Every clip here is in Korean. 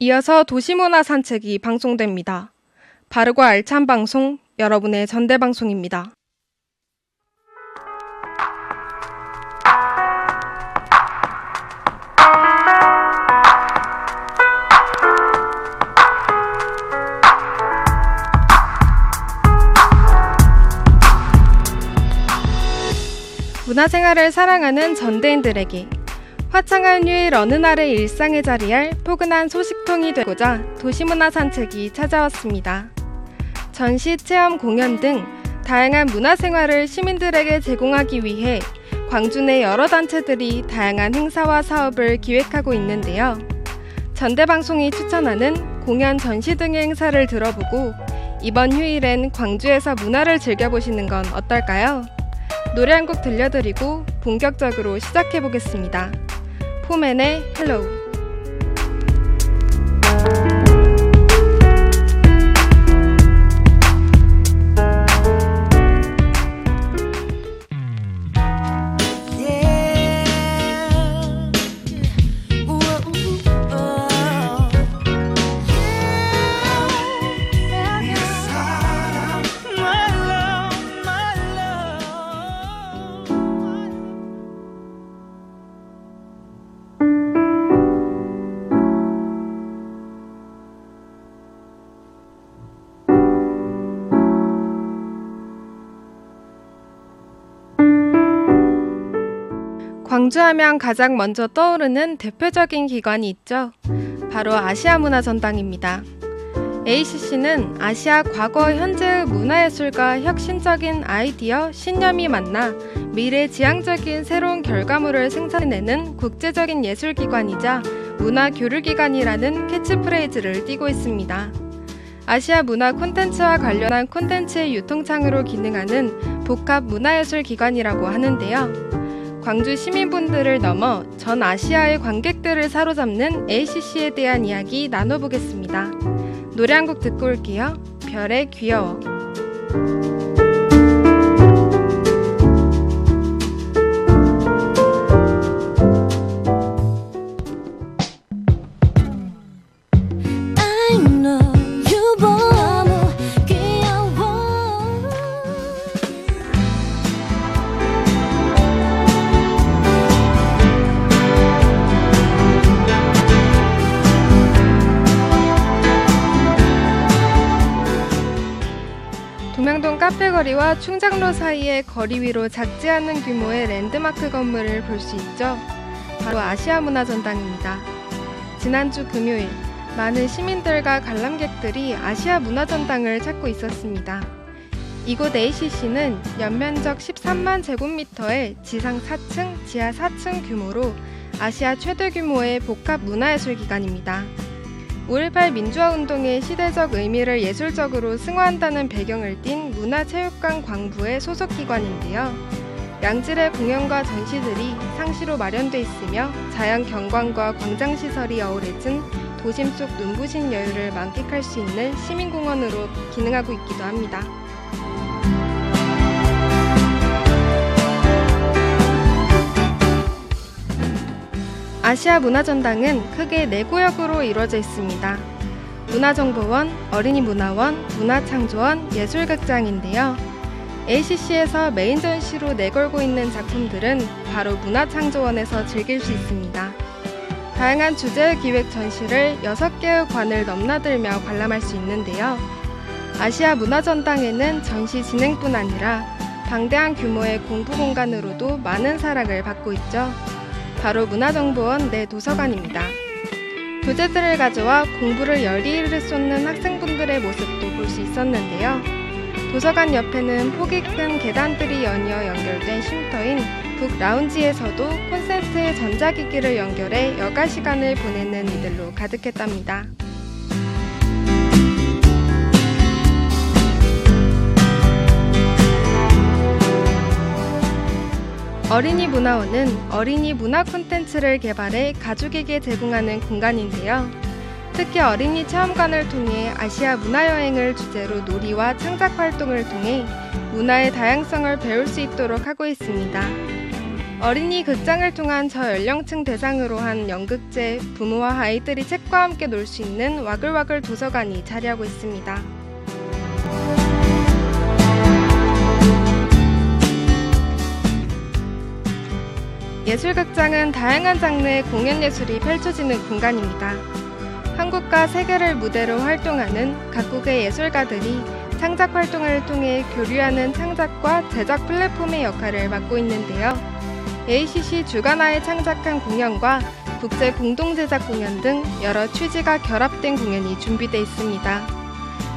이어서 도시문화 산책이 방송됩니다. 바르고 알찬 방송, 여러분의 전대방송입니다. 문화생활을 사랑하는 전대인들에게 화창한 휴일 어느 날의 일상에 자리할 포근한 소식통이 되고자 도시문화 산책이 찾아왔습니다. 전시, 체험, 공연 등 다양한 문화생활을 시민들에게 제공하기 위해 광주 내 여러 단체들이 다양한 행사와 사업을 기획하고 있는데요. 전대방송이 추천하는 공연, 전시 등의 행사를 들어보고 이번 휴일엔 광주에서 문화를 즐겨보시는 건 어떨까요? 노래 한 곡 들려드리고 본격적으로 시작해 보겠습니다. 포맨의 헬로우. 광주하면 가장 먼저 떠오르는 대표적인 기관이 있죠. 바로 아시아 문화전당입니다. ACC는 아시아 과거 현재의 문화예술과 혁신적인 아이디어, 신념이 만나 미래 지향적인 새로운 결과물을 생산해내는 국제적인 예술기관이자 문화교류기관이라는 캐치프레이즈를 띠고 있습니다. 아시아 문화 콘텐츠와 관련한 콘텐츠의 유통창으로 기능하는 복합 문화예술 기관이라고 하는데요. 광주 시민분들을 넘어 전 아시아의 관객들을 사로잡는 ACC에 대한 이야기 나눠보겠습니다. 노래 한 곡 듣고 올게요. 별의 귀여워. 10m 사이의 거리 위로 작지 않은 규모의 랜드마크 건물을 볼 수 있죠. 바로 아시아문화전당입니다. 지난주 금요일, 많은 시민들과 관람객들이 아시아문화전당을 찾고 있었습니다. 이곳 ACC는 연면적 13만 제곱미터의 지상 4층, 지하 4층 규모로 아시아 최대 규모의 복합 문화예술기관입니다. 5.18 민주화 운동의 시대적 의미를 예술적으로 승화한다는 배경을 띤 문화체육관 광부의 소속 기관인데요. 양질의 공연과 전시들이 상시로 마련돼 있으며 자연 경관과 광장 시설이 어우러진 도심 속 눈부신 여유를 만끽할 수 있는 시민공원으로 기능하고 있기도 합니다. 아시아 문화전당은 크게 네 구역으로 이루어져 있습니다. 문화정보원, 어린이문화원, 문화창조원, 예술극장인데요. ACC에서 메인 전시로 내걸고 있는 작품들은 바로 문화창조원에서 즐길 수 있습니다. 다양한 주제의 기획 전시를 6개의 관을 넘나들며 관람할 수 있는데요. 아시아 문화전당에는 전시 진행뿐 아니라 방대한 규모의 공부 공간으로도 많은 사랑을 받고 있죠. 바로 문화정보원 내 도서관입니다. 교재들을 가져와 공부를 열의를 쏟는 학생분들의 모습도 볼 수 있었는데요. 도서관 옆에는 폭이 큰 계단들이 연이어 연결된 쉼터인 북 라운지에서도 콘센트의 전자기기를 연결해 여가 시간을 보내는 이들로 가득했답니다. 어린이 문화원은 어린이 문화 콘텐츠를 개발해 가족에게 제공하는 공간인데요. 특히 어린이 체험관을 통해 아시아 문화여행을 주제로 놀이와 창작 활동을 통해 문화의 다양성을 배울 수 있도록 하고 있습니다. 어린이 극장을 통한 저연령층 대상으로 한 연극제 부모와 아이들이 책과 함께 놀 수 있는 와글와글 도서관이 자리하고 있습니다. 예술극장은 다양한 장르의 공연 예술이 펼쳐지는 공간입니다. 한국과 세계를 무대로 활동하는 각국의 예술가들이 창작 활동을 통해 교류하는 창작과 제작 플랫폼의 역할을 맡고 있는데요. ACC 주간화에 창작한 공연과 국제 공동 제작 공연 등 여러 취지가 결합된 공연이 준비되어 있습니다.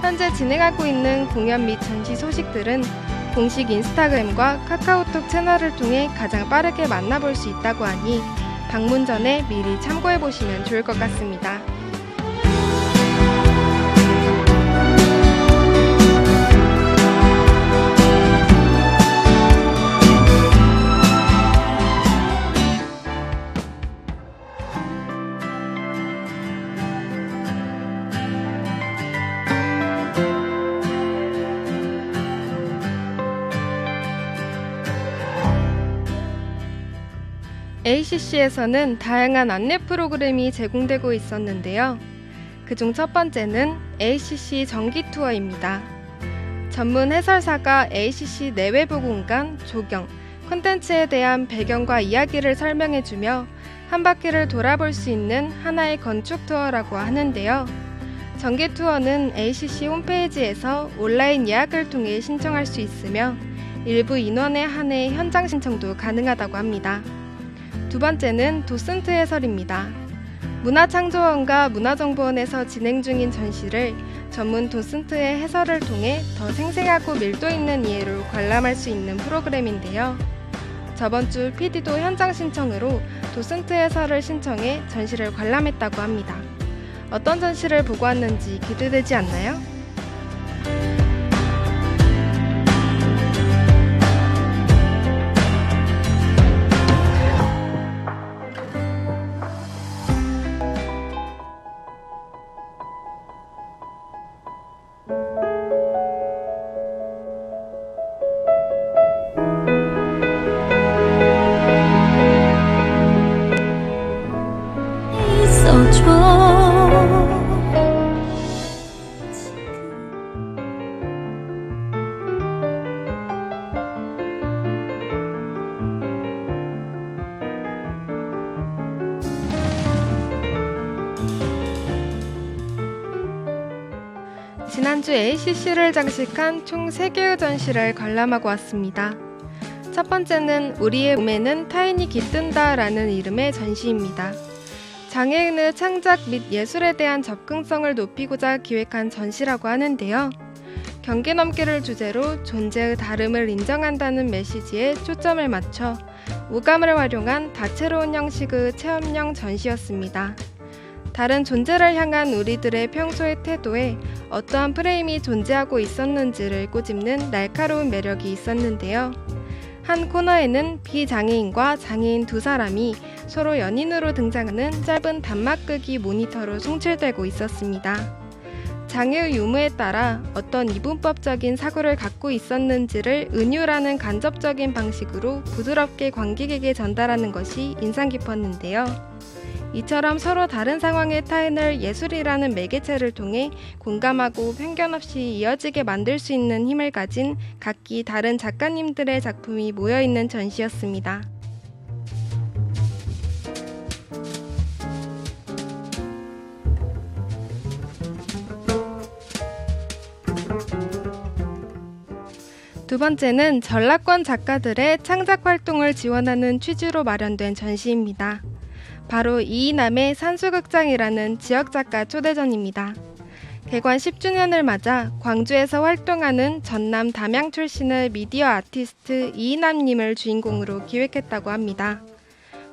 현재 진행하고 있는 공연 및 전시 소식들은 공식 인스타그램과 카카오톡 채널을 통해 가장 빠르게 만나볼 수 있다고 하니 방문 전에 미리 참고해 보시면 좋을 것 같습니다. ACC에서는 다양한 안내 프로그램이 제공되고 있었는데요. 그중 첫 번째는 ACC 정기 투어입니다. 전문 해설사가 ACC 내외부 공간, 조경, 콘텐츠에 대한 배경과 이야기를 설명해주며 한 바퀴를 돌아볼 수 있는 하나의 건축 투어라고 하는데요. 정기 투어는 ACC 홈페이지에서 온라인 예약을 통해 신청할 수 있으며 일부 인원에 한해 현장 신청도 가능하다고 합니다. 두 번째는 도슨트 해설입니다. 문화창조원과 문화정보원에서 진행 중인 전시를 전문 도슨트의 해설을 통해 더 생생하고 밀도 있는 이해로 관람할 수 있는 프로그램인데요. 저번 주 PD도 현장 신청으로 도슨트 해설을 신청해 전시를 관람했다고 합니다. 어떤 전시를 보고 왔는지 기대되지 않나요? 지난주 ACC를 장식한 총 3개의 전시를 관람하고 왔습니다. 첫 번째는 우리의 몸에는 타인이 깃든다 라는 이름의 전시입니다. 장애인의 창작 및 예술에 대한 접근성을 높이고자 기획한 전시라고 하는데요. 경계 넘기를 주제로 존재의 다름을 인정한다는 메시지에 초점을 맞춰 오감을 활용한 다채로운 형식의 체험형 전시였습니다. 다른 존재를 향한 우리들의 평소의 태도에 어떠한 프레임이 존재하고 있었는지를 꼬집는 날카로운 매력이 있었는데요. 한 코너에는 비장애인과 장애인 두 사람이 서로 연인으로 등장하는 짧은 단막극이 모니터로 송출되고 있었습니다. 장애의 유무에 따라 어떤 이분법적인 사고를 갖고 있었는지를 은유라는 간접적인 방식으로 부드럽게 관객에게 전달하는 것이 인상 깊었는데요. 이처럼 서로 다른 상황의 타인을 예술이라는 매개체를 통해 공감하고 편견 없이 이어지게 만들 수 있는 힘을 가진 각기 다른 작가님들의 작품이 모여 있는 전시였습니다. 두 번째는 전라권 작가들의 창작 활동을 지원하는 취지로 마련된 전시입니다. 바로 이이남의 산수극장이라는 지역 작가 초대전입니다. 개관 10주년을 맞아 광주에서 활동하는 전남 담양 출신의 미디어 아티스트 이이남님을 주인공으로 기획했다고 합니다.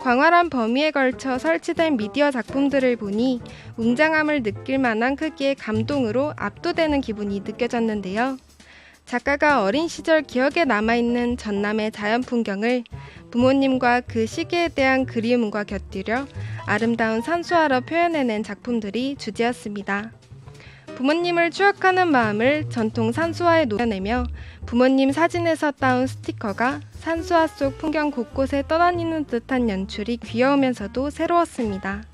광활한 범위에 걸쳐 설치된 미디어 작품들을 보니 웅장함을 느낄 만한 크기의 감동으로 압도되는 기분이 느껴졌는데요. 작가가 어린 시절 기억에 남아있는 전남의 자연 풍경을 부모님과 그 시기에 대한 그리움과 곁들여 아름다운 산수화로 표현해낸 작품들이 주제였습니다. 부모님을 추억하는 마음을 전통 산수화에 녹여내며 부모님 사진에서 따온 스티커가 산수화 속 풍경 곳곳에 떠다니는 듯한 연출이 귀여우면서도 새로웠습니다.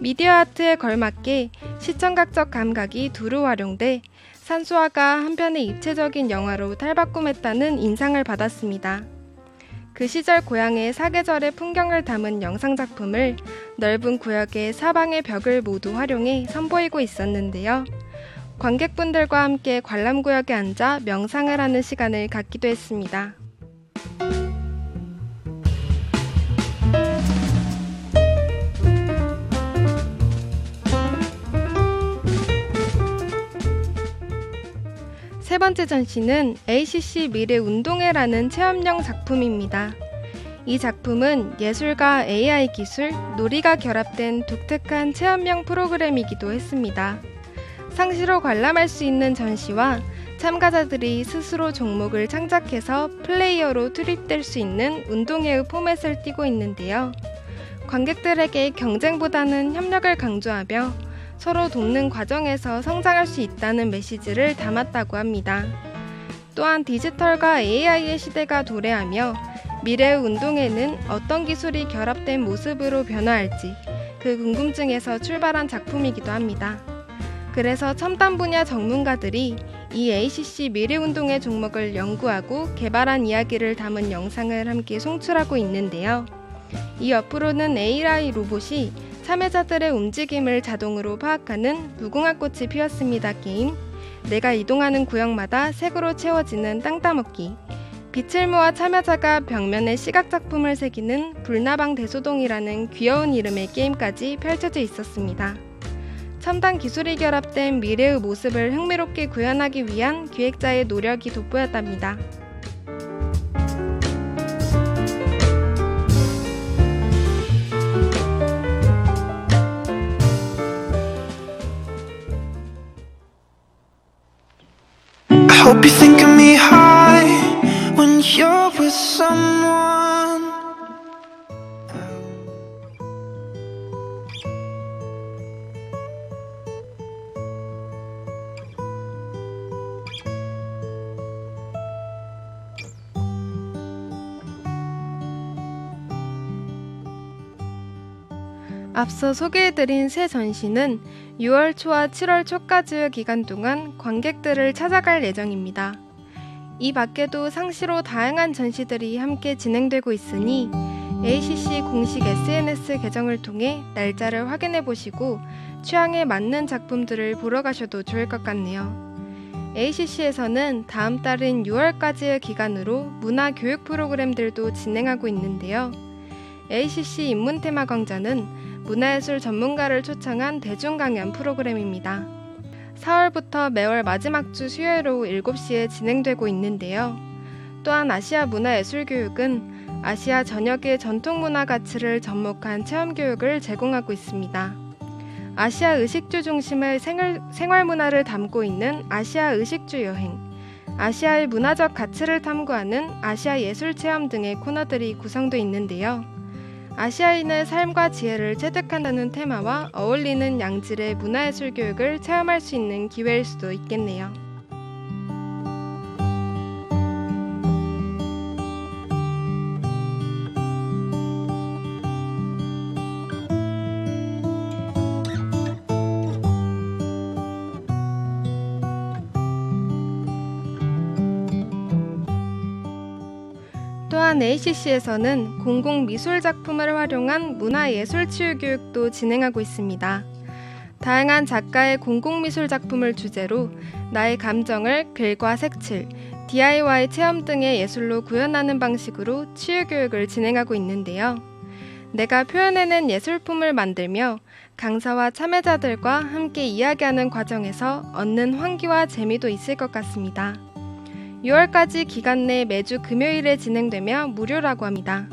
미디어 아트에 걸맞게 시청각적 감각이 두루 활용돼 산수화가 한편의 입체적인 영화로 탈바꿈했다는 인상을 받았습니다. 그 시절 고향의 사계절의 풍경을 담은 영상 작품을 넓은 구역의 사방의 벽을 모두 활용해 선보이고 있었는데요. 관객분들과 함께 관람구역에 앉아 명상을 하는 시간을 갖기도 했습니다. 세 번째 전시는 ACC 미래 운동회라는 체험형 작품입니다. 이 작품은 예술과 AI 기술, 놀이가 결합된 독특한 체험형 프로그램이기도 했습니다. 상시로 관람할 수 있는 전시와 참가자들이 스스로 종목을 창작해서 플레이어로 투입될 수 있는 운동회의 포맷을 띠고 있는데요. 관객들에게 경쟁보다는 협력을 강조하며 서로 돕는 과정에서 성장할 수 있다는 메시지를 담았다고 합니다. 또한 디지털과 AI의 시대가 도래하며 미래의 운동회는 어떤 기술이 결합된 모습으로 변화할지 그 궁금증에서 출발한 작품이기도 합니다. 그래서 첨단 분야 전문가들이 이 ACC 미래운동회 종목을 연구하고 개발한 이야기를 담은 영상을 함께 송출하고 있는데요. 이 옆으로는 AI 로봇이 참여자들의 움직임을 자동으로 파악하는 무궁화꽃이 피었습니다 게임, 내가 이동하는 구역마다 색으로 채워지는 땅 따먹기, 빛을 모아 참여자가 벽면에 시각작품을 새기는 불나방 대소동이라는 귀여운 이름의 게임까지 펼쳐져 있었습니다. 첨단 기술이 결합된 미래의 모습을 흥미롭게 구현하기 위한 기획자의 노력이 돋보였답니다. Hope you think of me high when you're with someone. 앞서 소개해드린 새 전시는 6월 초와 7월 초까지의 기간 동안 관객들을 찾아갈 예정입니다. 이 밖에도 상시로 다양한 전시들이 함께 진행되고 있으니 ACC 공식 SNS 계정을 통해 날짜를 확인해 보시고 취향에 맞는 작품들을 보러 가셔도 좋을 것 같네요. ACC에서는 다음 달인 6월까지의 기간으로 문화 교육 프로그램들도 진행하고 있는데요. ACC 인문 테마 강좌는 문화예술 전문가를 초청한 대중 강연 프로그램입니다. 4월부터 매월 마지막 주 수요일 오후 7시에 진행되고 있는데요. 또한 아시아 문화예술 교육은 아시아 전역의 전통문화 가치를 접목한 체험 교육을 제공하고 있습니다. 아시아 의식주 중심의 생활, 생활 문화를 담고 있는 아시아 의식주 여행, 아시아의 문화적 가치를 탐구하는 아시아 예술 체험 등의 코너들이 구성되어 있는데요. 아시아인의 삶과 지혜를 체득한다는 테마와 어울리는 양질의 문화예술 교육을 체험할 수 있는 기회일 수도 있겠네요. 또한 ACC에서는 공공 미술 작품을 활용한 문화예술 치유 교육도 진행하고 있습니다. 다양한 작가의 공공미술 작품을 주제로 나의 감정을 글과 색칠, DIY 체험 등의 예술로 구현하는 방식으로 치유 교육을 진행하고 있는데요. 내가 표현해낸 예술품을 만들며 강사와 참여자들과 함께 이야기하는 과정에서 얻는 환기와 재미도 있을 것 같습니다. 6월까지 기간 내 매주 금요일에 진행되며 무료라고 합니다.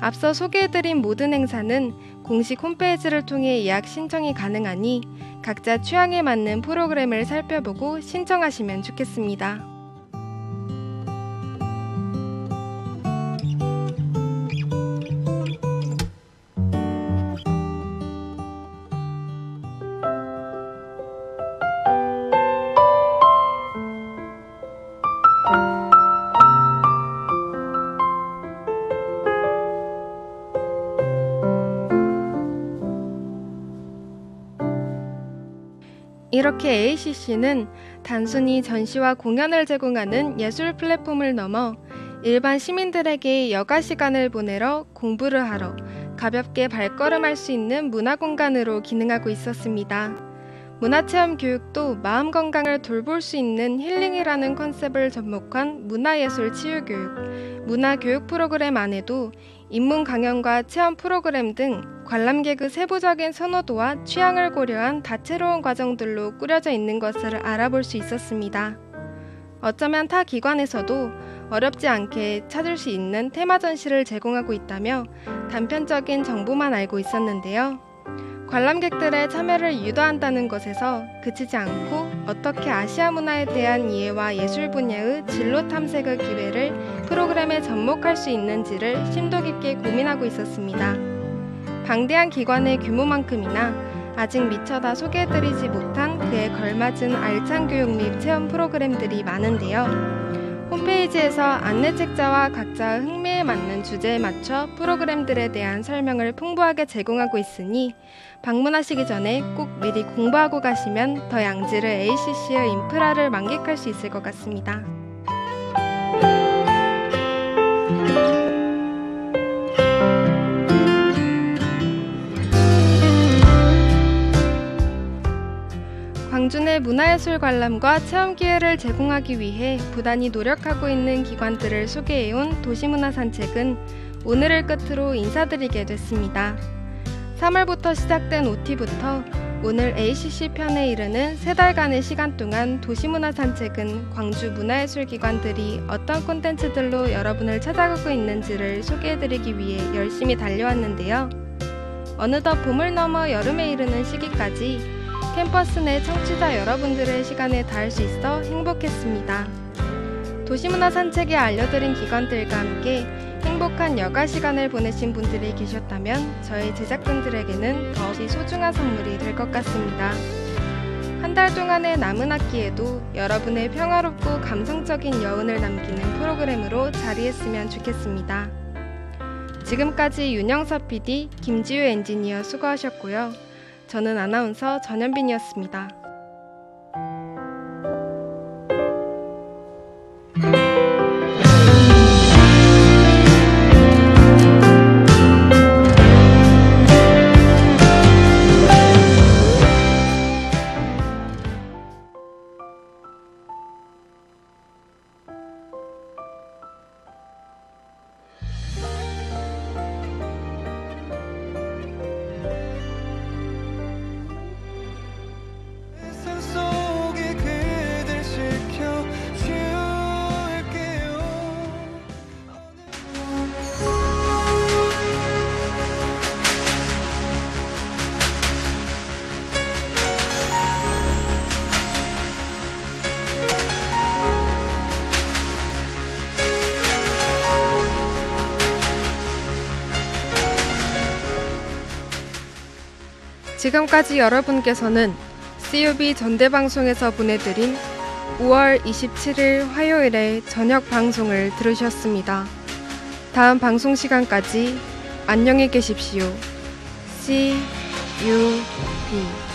앞서 소개해드린 모든 행사는 공식 홈페이지를 통해 예약 신청이 가능하니 각자 취향에 맞는 프로그램을 살펴보고 신청하시면 좋겠습니다. 이렇게 ACC는 단순히 전시와 공연을 제공하는 예술 플랫폼을 넘어 일반 시민들에게 여가 시간을 보내러 공부를 하러 가볍게 발걸음할 수 있는 문화 공간으로 기능하고 있었습니다. 문화체험 교육도 마음 건강을 돌볼 수 있는 힐링이라는 컨셉을 접목한 문화예술 치유교육, 문화교육 프로그램 안에도 입문 강연과 체험 프로그램 등 관람객의 세부적인 선호도와 취향을 고려한 다채로운 과정들로 꾸려져 있는 것을 알아볼 수 있었습니다. 어쩌면 타 기관에서도 어렵지 않게 찾을 수 있는 테마 전시를 제공하고 있다며 단편적인 정보만 알고 있었는데요. 관람객들의 참여를 유도한다는 것에서 그치지 않고 어떻게 아시아 문화에 대한 이해와 예술 분야의 진로 탐색의 기회를 프로그램에 접목할 수 있는지를 심도 깊게 고민하고 있었습니다. 방대한 기관의 규모만큼이나 아직 미처 다 소개해드리지 못한 그에 걸맞은 알찬 교육 및 체험 프로그램들이 많은데요. 홈페이지에서 안내 책자와 각자의 흥미에 맞는 주제에 맞춰 프로그램들에 대한 설명을 풍부하게 제공하고 있으니 방문하시기 전에 꼭 미리 공부하고 가시면 더 양질의 ACC의 인프라를 만끽할 수 있을 것 같습니다. 내 문화예술 관람과 체험 기회를 제공하기 위해 부단히 노력하고 있는 기관들을 소개해온 도시문화 산책은 오늘을 끝으로 인사드리게 됐습니다. 3월부터 시작된 OT부터 오늘 ACC 편에 이르는 세 달간의 시간 동안 도시문화 산책은 광주 문화예술기관들이 어떤 콘텐츠들로 여러분을 찾아가고 있는지를 소개해드리기 위해 열심히 달려왔는데요. 어느덧 봄을 넘어 여름에 이르는 시기까지 캠퍼스 내 청취자 여러분들의 시간에 닿을 수 있어 행복했습니다. 도시문화 산책에 알려드린 기관들과 함께 행복한 여가 시간을 보내신 분들이 계셨다면 저희 제작진들에게는 더없이 소중한 선물이 될 것 같습니다. 한 달 동안의 남은 학기에도 여러분의 평화롭고 감성적인 여운을 남기는 프로그램으로 자리했으면 좋겠습니다. 지금까지 윤영서 PD, 김지우 엔지니어 수고하셨고요. 저는 아나운서 전현빈이었습니다. 지금까지 여러분께서는 CUB 전대방송에서 보내드린 5월 27일 화요일의 저녁 방송을 들으셨습니다. 다음 방송 시간까지 안녕히 계십시오. See you. B.